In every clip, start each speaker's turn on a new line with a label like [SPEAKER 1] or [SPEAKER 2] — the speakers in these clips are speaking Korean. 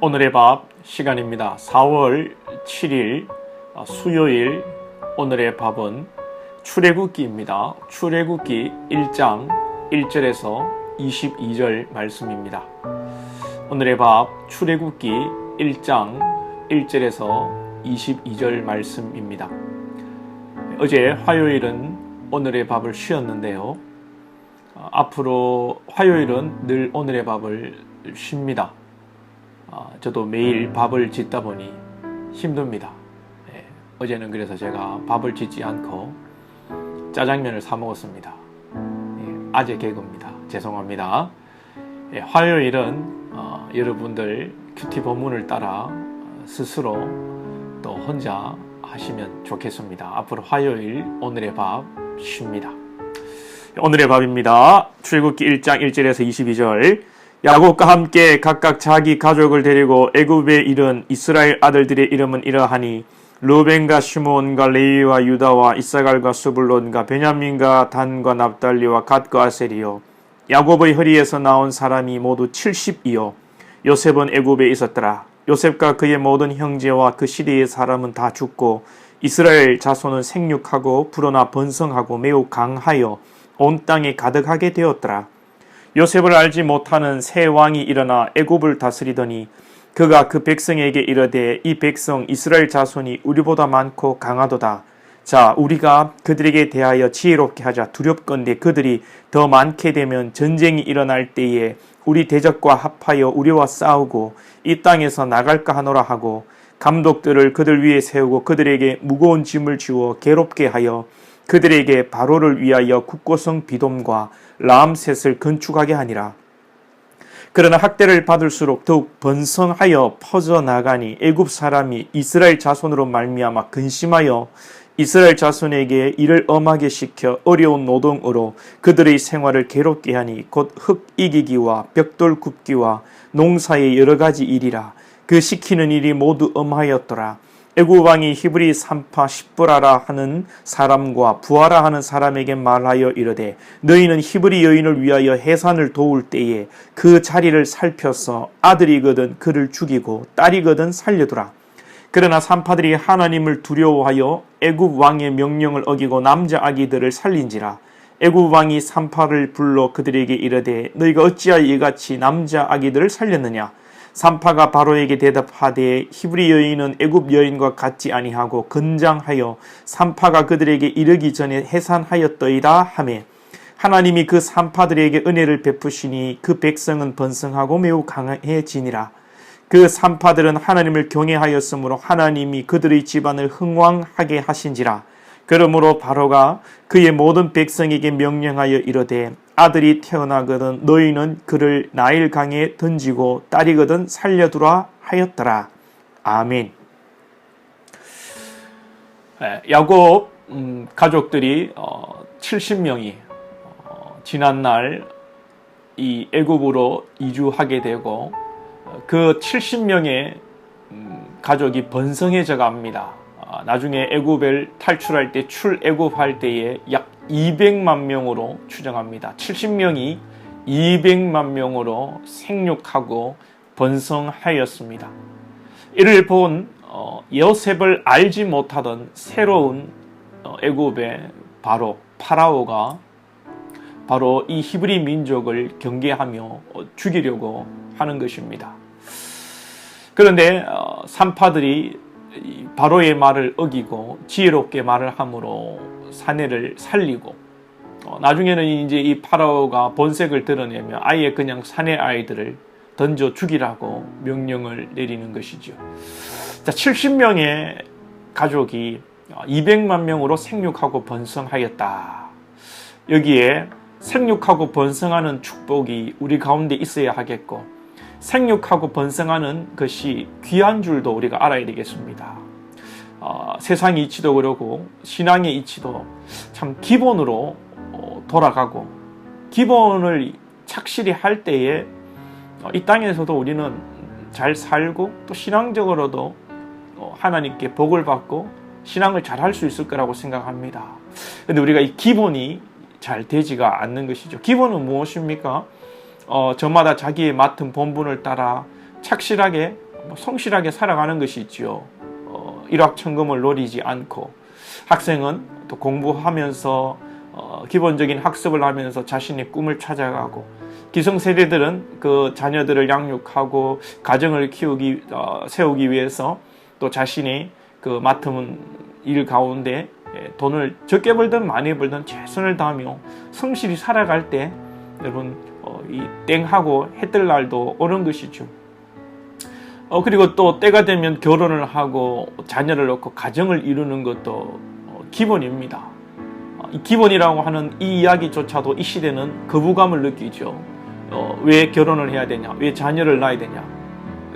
[SPEAKER 1] 오늘의 밥 시간입니다. 4월 7일 어, 수요일 오늘의 밥은 출애굽기입니다. 출애굽기 1장 1절에서 22절 말씀입니다. 오늘의 밥 출애굽기 1장 1절에서 22절 말씀입니다. 어제 화요일은 오늘의 밥을 쉬었는데요. 어, 앞으로 화요일은 늘 오늘의 밥을 쉽니다. 어, 저도 매일 밥을 짓다 보니 힘듭니다. 예, 어제는 그래서 제가 밥을 짓지 않고 짜장면을 사 먹었습니다. 예, 아재 개그입니다. 죄송합니다. 예, 화요일은 어, 여러분들 큐티 본문을 따라 어, 스스로 또 혼자 하시면 좋겠습니다. 앞으로 화요일 오늘의 밥 쉽니다. 오늘의 밥입니다. 출애굽기 1장 1절에서 22절. 야곱과 함께 각각 자기 가족을 데리고 애굽에 이른 이스라엘 아들들의 이름은 이러하니 루벤과 시몬과 레위와 유다와 이사갈과 수블론과 베냐민과 단과 납달리와 갓과 아셀이요. 야곱의 허리에서 나온 사람이 모두 70이요. 요셉은 애굽에 있었더라. 요셉과 그의 모든 형제와 그 시대의 사람은 다 죽고 이스라엘 자손은 생육하고 불어나 번성하고 매우 강하여 온 땅에 가득하게 되었더라 요셉을 알지 못하는 새 왕이 일어나 애굽을 다스리더니 그가 그 백성에게 이르되 이 백성 이스라엘 자손이 우리보다 많고 강하도다. 자, 우리가 그들에게 대하여 지혜롭게 하자. 두렵건대 그들이 더 많게 되면 전쟁이 일어날 때에 우리 대적과 합하여 우리와 싸우고 이 땅에서 나갈까 하노라 하고 감독들을 그들 위에 세우고 그들에게 무거운 짐을 주어 괴롭게 하여 그들에게 바로를 위하여 국고성 비돔과 라암셋을 건축하게 하니라. 그러나 학대를 받을수록 더욱 번성하여 퍼져 나가니 애굽 사람이 이스라엘 자손으로 말미암아 근심하여 이스라엘 자손에게 일을 엄하게 시켜 어려운 노동으로 그들의 생활을 괴롭게 하니 곧 흙 이기기와 벽돌 굽기와 농사의 여러 가지 일이라 그 시키는 일이 모두 엄하였더라. 애굽 왕이 히브리 산파 십부라라 하는 사람과 부하라 하는 사람에게 말하여 이르되 너희는 히브리 여인을 위하여 해산을 도울 때에 그 자리를 살펴서 아들이거든 그를 죽이고 딸이거든 살려두라. 그러나 산파들이 하나님을 두려워하여 애굽 왕의 명령을 어기고 남자 아기들을 살린지라. 애굽 왕이 산파를 불러 그들에게 이르되 너희가 어찌하여 이같이 남자 아기들을 살렸느냐? 산파가 바로에게 대답하되 히브리 여인은 애굽 여인과 같지 아니하고 건장하여 산파가 그들에게 이르기 전에 해산하였더이다 하매. 하나님이 그 산파들에게 은혜를 베푸시니 그 백성은 번성하고 매우 강해지니라. 그 산파들은 하나님을 경외하였으므로 하나님이 그들의 집안을 흥왕하게 하신지라. 그러므로 바로가 그의 모든 백성에게 명령하여 이르되 아들이 태어나거든 너희는 그를 나일 강에 던지고 딸이거든 살려두라 하였더라. 아멘. 야곱 음, 가족들이 어, 70명이 어, 지난 날 이 애굽으로 이주하게 되고 어, 그 70명의 음, 가족이 번성해져 갑니다. 아, 나중에 애굽을 탈출할 때 출애굽할 때에 약 200만 명으로 추정합니다. 70명이 200만 명으로 생육하고 번성하였습니다. 이를 본 어, 여셉을 알지 못하던 새로운 어, 애굽의 바로 파라오가 바로 이 히브리 민족을 경계하며 어, 죽이려고 하는 것입니다. 그런데 산파들이 바로의 말을 어기고 지혜롭게 말을 함으로 사내를 살리고 어, 나중에는 이제 이 파라오가 본색을 드러내며 아예 그냥 사내 아이들을 던져 죽이라고 명령을 내리는 것이죠. 자, 70명의 가족이 200만 명으로 생육하고 번성하였다. 여기에 생육하고 번성하는 축복이 우리 가운데 있어야 하겠고 생육하고 번성하는 것이 귀한 줄도 우리가 알아야 되겠습니다. 어, 세상의 이치도 그러고 신앙의 이치도 참 기본으로 어, 돌아가고 기본을 착실히 할 때에 어, 이 땅에서도 우리는 잘 살고 또 신앙적으로도 어, 하나님께 복을 받고 신앙을 잘 할 수 있을 거라고 생각합니다. 근데 우리가 이 기본이 잘 되지가 않는 것이죠. 기본은 무엇입니까? 어, 저마다 자기의 맡은 본분을 따라 착실하게 뭐 성실하게 살아가는 것이 있지요. 어, 일확천금을 노리지 않고 학생은 또 공부하면서 어, 기본적인 학습을 하면서 자신의 꿈을 찾아가고 기성세대들은 그 자녀들을 양육하고 가정을 키우기 어, 세우기 위해서 또 자신이 그 맡은 일 가운데 예, 돈을 적게 벌든 많이 벌든 최선을 다하며 성실히 살아갈 때 여러분 땡 하고 해 뜰 날도 오는 것이죠. 어, 그리고 또 때가 되면 결혼을 하고 자녀를 낳고 가정을 이루는 것도 어, 기본입니다. 어, 이 기본이라고 하는 이 이야기조차도 이 시대는 거부감을 느끼죠. 어, 왜 결혼을 해야 되냐? 왜 자녀를 낳아야 되냐?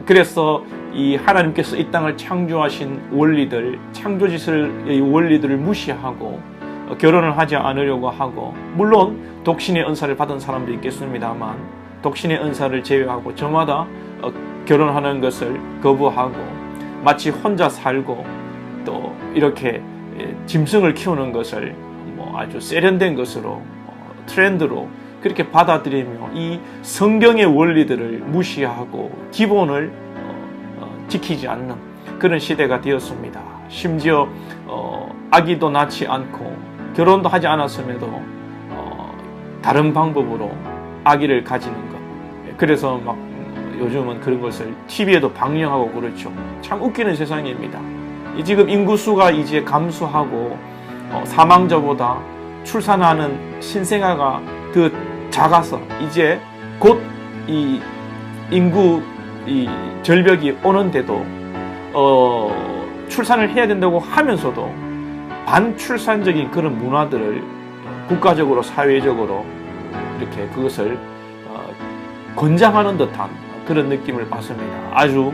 [SPEAKER 1] 그래서 이 하나님께서 이 땅을 창조하신 원리들, 창조짓을 이 원리들을 무시하고 어, 결혼을 하지 않으려고 하고 물론 독신의 은사를 받은 사람도 있겠습니다만 독신의 은사를 제외하고 저마다 어, 결혼하는 것을 거부하고 마치 혼자 살고 또 이렇게 예, 짐승을 키우는 것을 뭐 아주 세련된 것으로 어, 트렌드로 그렇게 받아들이며 이 성경의 원리들을 무시하고 기본을 어, 어, 지키지 않는 그런 시대가 되었습니다. 심지어 어, 아기도 낳지 않고 결혼도 하지 않았음에도 어, 다른 방법으로 아기를 가지는 것. 그래서 막 음, 요즘은 그런 것을 TV에도 방영하고 그렇죠. 참 웃기는 세상입니다. 이 지금 인구수가 이제 감소하고 어, 사망자보다 출산하는 신생아가 더 작아서 이제 곧 이 인구 이 절벽이 오는데도 어 출산을 해야 된다고 하면서도 반출산적인 그런 문화들을 국가적으로 사회적으로 이렇게 그것을 어, 권장하는 듯한 그런 느낌을 받습니다. 아주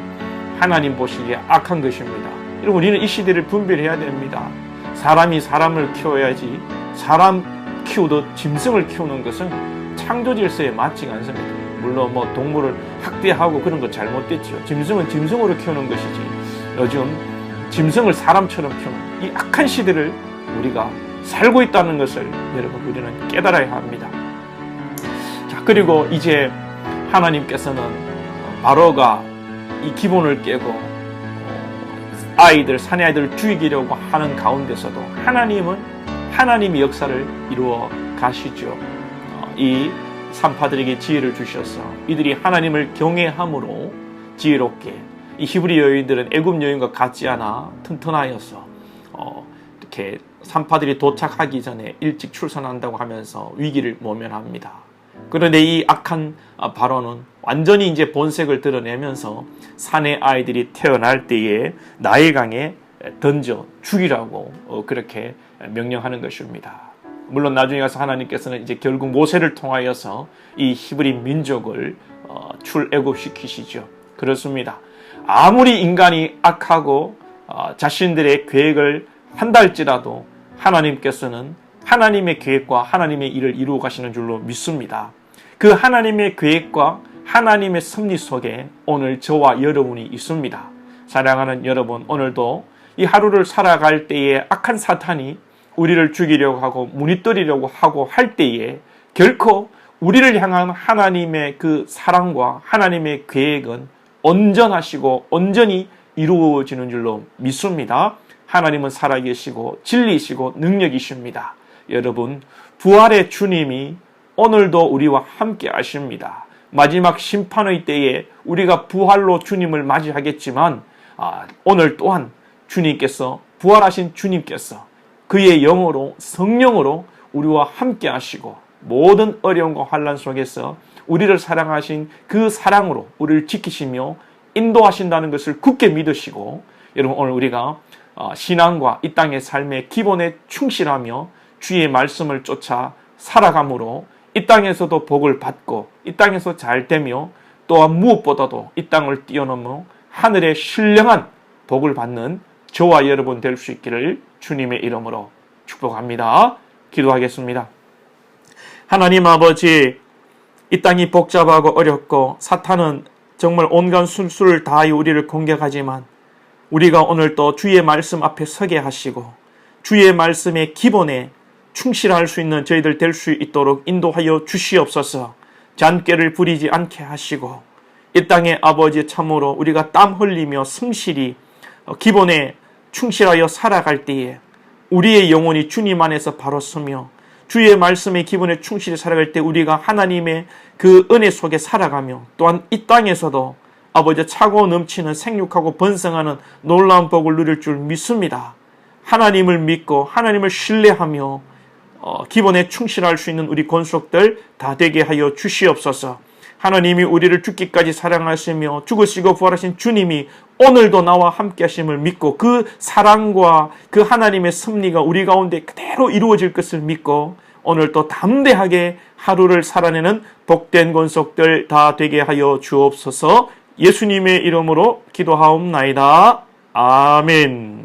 [SPEAKER 1] 하나님 보시기에 악한 것입니다. 여러분 우리는 이 시대를 분별해야 됩니다. 사람이 사람을 키워야지 사람 키우듯 짐승을 키우는 것은 창조 질서에 맞지 않습니다. 물론 뭐 동물을 학대하고 그런 거 잘못됐죠. 짐승은 짐승으로 키우는 것이지. 요즘 짐승을 사람처럼 키우는 이 악한 시대를 우리가 살고 있다는 것을 여러분 우리는 깨달아야 합니다. 자 그리고 이제 하나님께서는 바로가 이 기본을 깨고 어, 아이들 사내 아이들을 죽이려고 하는 가운데서도 하나님은 하나님의 역사를 이루어 가시죠. 어, 이 산파들에게 지혜를 주셔서 이들이 하나님을 경외함으로 지혜롭게 이 히브리 여인들은 애굽 여인과 같지 않아 튼튼하여서 어, 이렇게 산파들이 도착하기 전에 일찍 출산한다고 하면서 위기를 모면합니다. 그런데 이 악한 발언은 완전히 이제 본색을 드러내면서 사내 아이들이 태어날 때에 나일강에 던져 죽이라고 어, 그렇게 명령하는 것입니다. 물론 나중에 가서 하나님께서는 이제 결국 모세를 통하여서 이 히브리 민족을 어, 출애굽시키시죠. 그렇습니다. 아무리 인간이 악하고 어, 자신들의 계획을 한다 할지라도 하나님께서는 하나님의 계획과 하나님의 일을 이루어 가시는 줄로 믿습니다. 그 하나님의 계획과 하나님의 섭리 속에 오늘 저와 여러분이 있습니다. 사랑하는 여러분, 오늘도 이 하루를 살아갈 때에 악한 사탄이 우리를 죽이려고 하고 무닛들이려고 하고 할 때에 결코 우리를 향한 하나님의 그 사랑과 하나님의 계획은 온전하시고 온전히 이루어지는 줄로 믿습니다. 하나님은 살아계시고 진리시고 능력이십니다. 여러분, 부활의 주님이 오늘도 우리와 함께 하십니다. 마지막 심판의 때에 우리가 부활로 주님을 맞이하겠지만 아, 오늘 또한 주님께서 부활하신 주님께서 그의 영으로 성령으로 우리와 함께 하시고 모든 어려움과 환란 속에서 우리를 사랑하신 그 사랑으로 우리를 지키시며 인도하신다는 것을 굳게 믿으시고 여러분 오늘 우리가 어, 신앙과 이 땅의 삶의 기본에 충실하며 주의 말씀을 쫓아 살아감으로 이 땅에서도 복을 받고 이 땅에서 잘 되며 또한 무엇보다도 이 땅을 뛰어넘어 하늘의 신령한 복을 받는 저와 여러분 될 수 있기를 주님의 이름으로 축복합니다. 기도하겠습니다. 하나님 아버지, 이 땅이 복잡하고 어렵고 사탄은 정말 온갖 술수를 다하여 우리를 공격하지만 우리가 오늘 또 주의 말씀 앞에 서게 하시고 주의 말씀의 기본에 충실할 수 있는 저희들 될 수 있도록 인도하여 주시옵소서. 잔꾀를 부리지 않게 하시고 이 땅의 아버지 참으로 우리가 땀 흘리며 성실히 어, 기본에 충실하여 살아갈 때에 우리의 영혼이 주님 안에서 바로 서며 주의 말씀에 기본에 충실히 살아갈 때 우리가 하나님의 그 은혜 속에 살아가며 또한 이 땅에서도 아버지 차고 넘치는 생육하고 번성하는 놀라운 복을 누릴 줄 믿습니다. 하나님을 믿고 하나님을 신뢰하며 어, 기본에 충실할 수 있는 우리 권속들 다 되게 하여 주시옵소서. 하나님이 우리를 죽기까지 사랑하시며 죽으시고 부활하신 주님이 오늘도 나와 함께 하심을 믿고 그 사랑과 그 하나님의 섭리가 우리 가운데 그대로 이루어질 것을 믿고 오늘 또 담대하게 하루를 살아내는 복된 권속들 다 되게 하여 주옵소서 예수님의 이름으로 기도하옵나이다. 아멘.